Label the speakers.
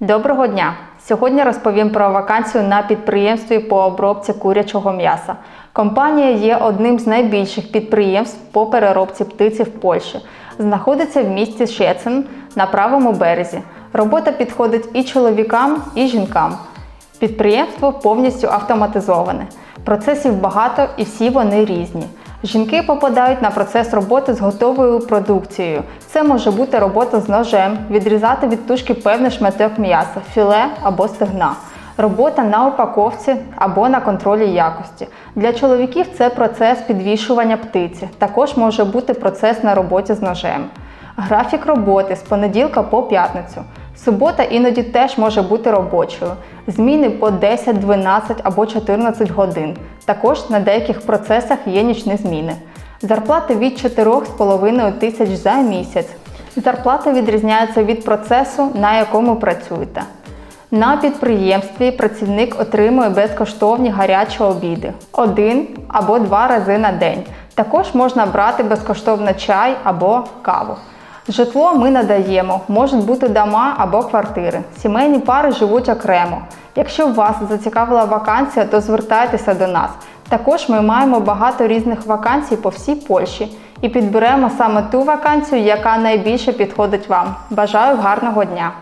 Speaker 1: Доброго дня! Сьогодні розповім про вакансію на підприємстві по обробці курячого м'яса. Компанія є одним з найбільших підприємств по переробці птиці в Польщі. Знаходиться в місті Щецин на правому березі. Робота підходить і чоловікам, і жінкам. Підприємство повністю автоматизоване. Процесів багато і всі вони різні. Жінки попадають на процес роботи з готовою продукцією. Це може бути робота з ножем, відрізати від тушки певний шматок м'яса, філе або стегна. Робота на упаковці або на контролі якості. Для чоловіків це процес підвішування птиці. Також може бути процес на роботі з ножем. Графік роботи з понеділка по п'ятницю. Субота іноді теж може бути робочою. Зміни по 10, 12 або 14 годин. Також на деяких процесах є нічні зміни. Зарплати від 4,5 тисяч за місяць. Зарплата відрізняється від процесу, на якому працюєте. На підприємстві працівник отримує безкоштовні гарячі обіди один або два рази на день. Також можна брати безкоштовно чай або каву. Житло ми надаємо, можуть бути дома або квартири. Сімейні пари живуть окремо. Якщо вас зацікавила вакансія, то звертайтеся до нас. Також ми маємо багато різних вакансій по всій Польщі і підберемо саме ту вакансію, яка найбільше підходить вам. Бажаю гарного дня!